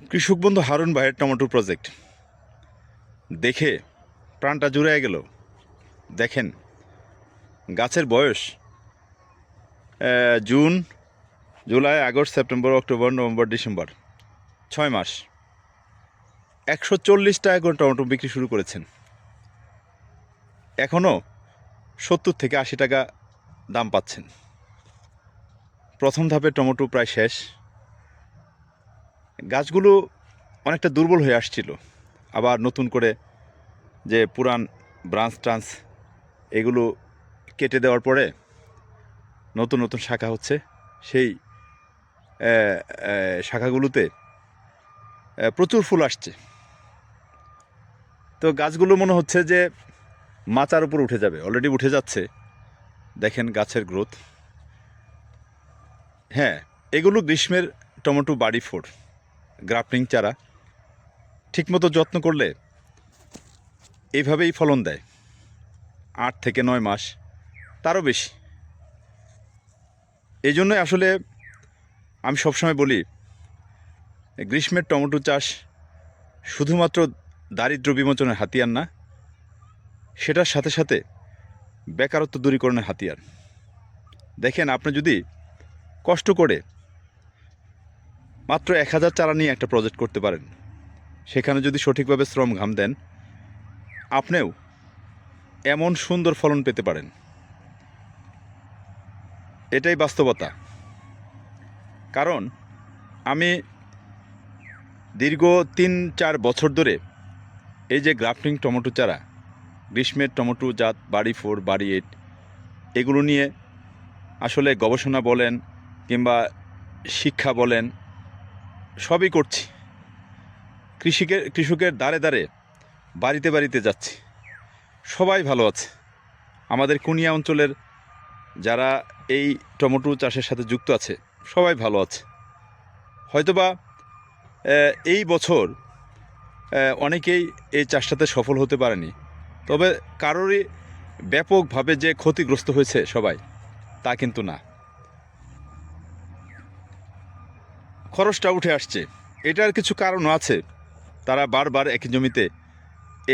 কৃষক বন্ধু হারুন ভাইয়ের টমেটো প্রজেক্ট দেখে প্রাণটা জুড়ে গেল। দেখেন, গাছের বয়স June, July, August, September, October, November, December, ছয় মাস। একশো চল্লিশ টাকা করে টমেটো বিক্রি শুরু করেছেন। এখনও সত্তর থেকে আশি টাকা দাম পাচ্ছেন। প্রথম ধাপে টমেটো প্রায় শেষ। গাছগুলো অনেকটা দুর্বল হয়ে আসছিল। আবার নতুন করে যে পুরান ব্রাঞ্চ ট্রান্স এগুলো কেটে দেওয়ার পরে নতুন নতুন শাখা হচ্ছে। সেই শাখাগুলোতে প্রচুর ফুল আসছে। তো গাছগুলো মনে হচ্ছে যে মাচার উপর উঠে যাবে অলরেডি উঠে যাচ্ছে। দেখেন গাছের গ্রোথ হ্যাঁ এগুলো গ্রীষ্মের টমেটো বাড়ি ফোর গ্রাফটিং চারা ঠিকমতো যত্ন করলে এইভাবেই ফলন দেয়। আট থেকে নয় মাস, তারও বেশি। এই জন্যই আসলে আমি সবসময় বলি, গ্রীষ্মের টমেটো চাষ শুধুমাত্র দারিদ্র বিমোচনের হাতিয়ার না, সেটার সাথে সাথে বেকারত্ব দূরীকরণের হাতিয়ার। দেখেন, আপনি যদি কষ্ট করে মাত্র এক হাজার চারা নিয়ে একটা প্রজেক্ট করতে পারেন। সেখানে যদি সঠিকভাবে শ্রম ঘাম দেন, আপনিও এমন সুন্দর ফলন পেতে পারেন। এটাই বাস্তবতা। কারণ আমি দীর্ঘ তিন চার বছর ধরে এই যে গ্রাফটিং টমেটো চারা, গ্রীষ্মের টমেটো জাত, বাড়ি ফোর, বাড়ি এইট এগুলো নিয়ে আসলে গবেষণা বলেন কিংবা শিক্ষা বলেন সবই করছি। কৃষিকের কৃষকের দ্বারে দ্বারে, বাড়িতে বাড়িতে যাচ্ছি। সবাই ভালো আছে। আমাদের কুনিয়া অঞ্চলের যারা এই টমেটো চাষের সাথে যুক্ত আছে, সবাই ভালো আছে। হয়তোবা এই বছর অনেকেই এই চাষটাতে সফল হতে পারেনি। তবে কারোরই ব্যাপকভাবে যে ক্ষতিগ্রস্ত হয়েছে সবাই, তা কিন্তু না। খরচটা উঠে আসছে। এটার কিছু কারণও আছে। তারা বারবার একই জমিতে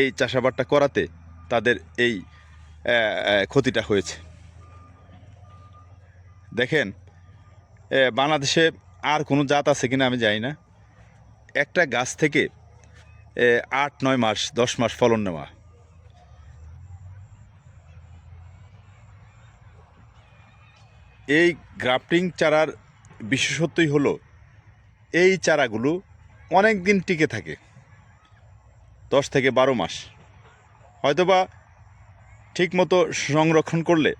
এই চাষাবাদটা করাতে তাদের এই ক্ষতিটা হয়েছে। দেখেন বাংলাদেশে আর কোনো জাত আছে কিনা আমি জানি না। একটা গাছ থেকে আট, নয় মাস, দশ মাস ফলন নেওয়া। এই গ্রাফটিং চারার বিশেষত্বই হলো এই চারাগুলো অনেক দিন টিকে থাকে। দশ থেকে বারো মাস। হয়তোবা ঠিকমতো সংরক্ষণ করলে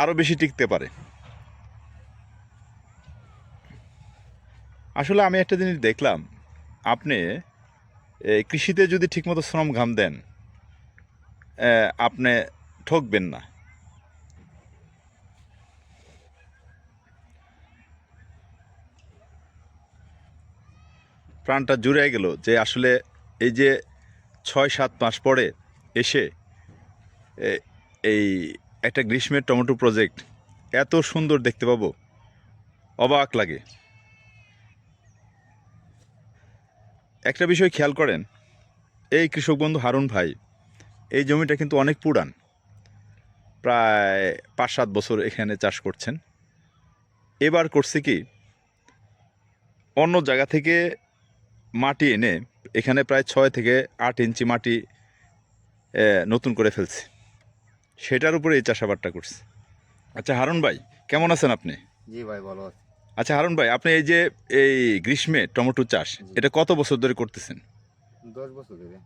আরও বেশি টিকতে পারে। আসলে আমি একটা জিনিস দেখলাম, আপনি কৃষিতে যদি ঠিকমতো শ্রম ঘাম দেন আপনি ঠকবেন না। প্রাণটা জুড়ে গেল যে আসলে এই যে ছয়, সাত মাস পরে এসে এই একটা গ্রীষ্মের টমেটো প্রজেক্ট এত সুন্দর দেখতে পাবো, অবাক লাগে। একটা বিষয় খেয়াল করেন, এই কৃষক বন্ধু হারুন ভাই, এই জমিটা কিন্তু অনেক পুরান, প্রায় পাঁচ, সাত বছর এখানে চাষ করছেন। এবার করছে কি, অন্য জায়গা থেকে মাটি এনে এখানে প্রায় ছয় থেকে আট ইঞ্চি মাটি নতুন করে ফেলছে। সেটার উপরে এই চাষাবাদটা করছে। আচ্ছা হারুন ভাই কেমন আছেন আপনি? জি ভাই ভালো আছি। আচ্ছা হারুন ভাই আপনি এই যে এই গ্রীষ্মে টমেটো চাষ এটা কত বছর ধরে করতেছেন? দশ বছর ধরে।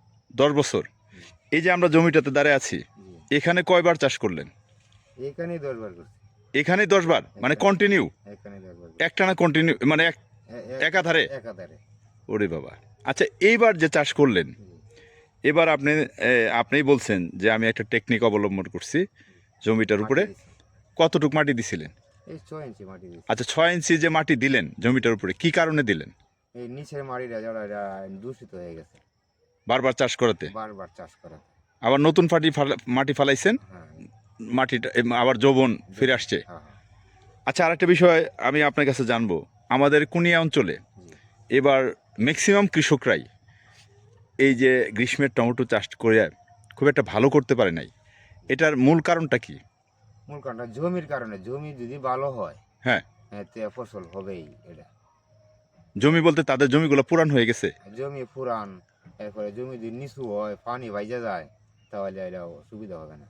দশ বছর। এই যে আমরা জমিটাতে দাঁড়িয়ে আছি এখানে কয়বার চাষ করলেন? এইখানেই দশ বার করছি। এখানেই দশবার মানে কন্টিনিউ একটানা কন্টিনিউ মানে একাধারে? একাধারে। ওরে বাবা। আচ্ছা এইবার যে চাষ করলেন এবার আপনি আপনিই বলছেন যে আমি একটা টেকনিক অবলম্বন করছি জমিটার উপরে। কতটুকু মাটি দিছিলেন? এই ছয় ইঞ্চি আচ্ছা ছয় ইঞ্চি যে মাটি দিলেন জমিটার উপরে কি কারণে দিলেন? এই নিচের মাটিটা যারা দূষিত হয়ে গেছে। বারবার চাষ করাতে? বারবার চাষ করা আবার নতুন ফালা- মাটি ফালাইছেন? হ্যাঁ। মাটিটা আবার যৌবন ফিরে আসছে? হ্যাঁ, হ্যাঁ। আচ্ছা আরেকটা বিষয় আমি আপনার কাছে জানব। আমাদের কুনিয়া অঞ্চলে এবার ম্যাক্সিমাম কৃষকরাই এই যে গ্রীষ্মের টমেটো চাষ করে খুব একটা ভালো করতে পারে নাই। এটার মূল কারণটা কি? মূল কারণটা জমির কারণে জমি যদি ভালো হয় হ্যাঁ। হ্যাঁ ফসল হবেই এটা। জমি বলতে তাদের জমিগুলো পুরান হয়ে গেছে? জমি পুরান এরপরে জমি যদি নিচু হয় পানি বাইজা যায় তাহলে এটা সুবিধা হবে না।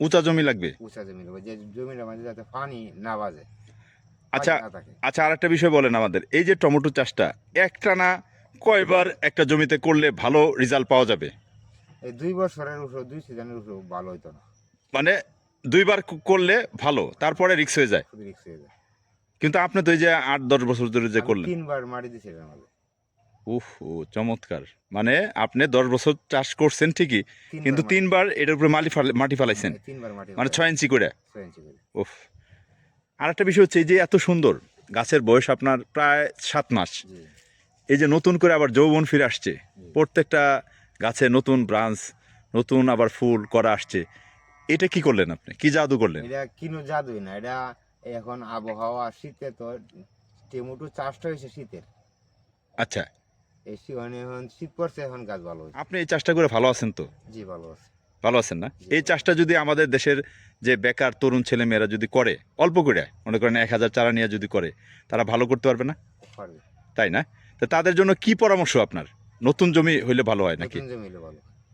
উঁচা জমি লাগবে? উঁচা জমি লাগবে যে জমির মাঝে যাতে পানি না বাজে। আচ্ছা না আচ্ছা আর একটা বিষয় বলেন আমাদের। এই যে টমেটো চাষটা একটানা কয়বার একটা জমিতে করলে ভালো রেজাল্ট পাওয়া যাবে? এই দুই বছরের উপর দুই সিজনের উপর ভালো হইতো না। মানে দুইবার করলে ভালো তারপরে রিক্স হয়ে যায়। রিক্স হয়ে যায়। কিন্তু আপনি তো এই যে আট দশ বছর ধরে যে করলেন। তিনবার মারি এটার মাঝে। উফ ও চমৎকার। মানে আপনি দশ বছর চাষ করছেন ঠিকই কিন্তু তিনবার এটার উপরে মাটি ফালাইছেন। হ্যাঁ, তিনবার মাটি মানে। ছয় ইঞ্চি করে? ছয় ইঞ্চি করে। উফ। আর একটা বিষয় হচ্ছে এই যে এত সুন্দর গাছের বয়স আপনার প্রায় সাত মাস। এই যে নতুন করে আবার যৌবন ফিরে আসছে প্রত্যেকটা গাছে নতুন ব্রাঞ্চ নতুন আবার ফুল করা আসছে। এটা কি করলেন আপনি? কি জাদু করলেন? এটা কিনো জাদুই না এটা এখন আবহাওয়া শীতে তো টমেটো চাষটা হয়েছে শীতের। আচ্ছা। এই মানে এখন শীত পড়ছে এখন গাছ ভালো আপনি এই চাষটা করে ভালো আছেন তো? জি ভালো আছে। ভালো আছেন না? এই চাষটা যদি আমাদের দেশের যে বেকার তরুণ ছেলে মেয়েরা যদি করে অল্প করে মনে করেন এক হাজার চারা নিয়ে যদি করে তারা ভালো করতে পারবে না? তাই না? তো তাদের জন্য কি পরামর্শ আপনার? নতুন জমি হইলে ভালো হয় নাকি?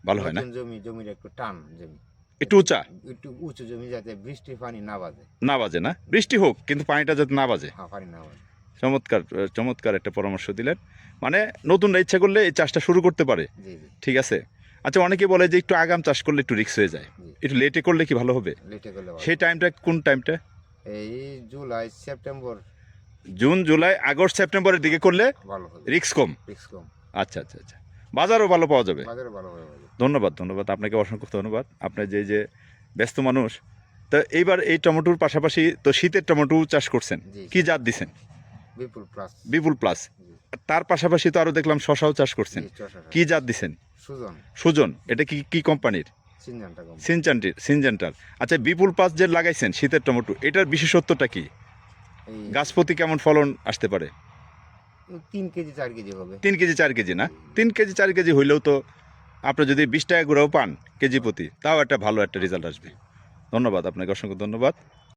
ভালো। হয় না? জমি জমির একটু টান জমি। একটু উঁচা? একটু উঁচু জমি যাতে বৃষ্টি পানি না বাজে। না বাজে না? বৃষ্টি হোক কিন্তু পানিটা যাতে না বাজে। হ্যাঁ পানি না বাজে। চমৎকার চমৎকার একটা পরামর্শ দিলেন। মানে নতুনরা ইচ্ছা করলে এই চাষটা শুরু করতে পারে। ঠিক আছে? আচ্ছা অনেকে বলে যে একটু আগাম চাষ করলে একটু রিস্ক হয়ে যায়। একটু লেটে করলে কি ভালো হবে? লেটে করলে ভালো। সেই টাইমটা কোন টাইমটা এই July September. June July August সেপ্টেম্বরের দিকে করলে ভালো হবে। রিস্ক কম। রিক্স কম। আচ্ছা আচ্ছা আচ্ছা। বাজারও ভালো পাওয়া যাবে। বাজারে ভালো ধন্যবাদ ধন্যবাদ। আপনাকে অসংখ্য ধন্যবাদ। আপনার যে যে ব্যস্ত মানুষ তো এইবার এই টমেটোর পাশাপাশি তো শীতের টমেটো চাষ করছেন। জি কি জাত দিছেন? বিপুল প্লাস। বিপুল প্লাস। তার পাশাপাশি তো আরও দেখলাম শশাও চাষ করছেন। কি জাত দিছেন? সুজন। সুজন এটা কি কি কোম্পানির? সিনজানটা কম সিনচান্টির সিনজেন্টার। আচ্ছা বিপুল পাস যে লাগাইছেন শীতের টমেটো এটার বিশেষত্বটা কি? গাছ প্রতি কেমন ফলন আসতে পারে? তিন কেজি চার কেজি হবে। তিন কেজি চার কেজি না? তিন কেজি চার কেজি হইলেও তো আপনি যদি বিশ টাকা করেও পান কেজি প্রতি তাও একটা ভালো একটা রেজাল্ট আসবে। ধন্যবাদ আপনাকে অসংখ্য ধন্যবাদ।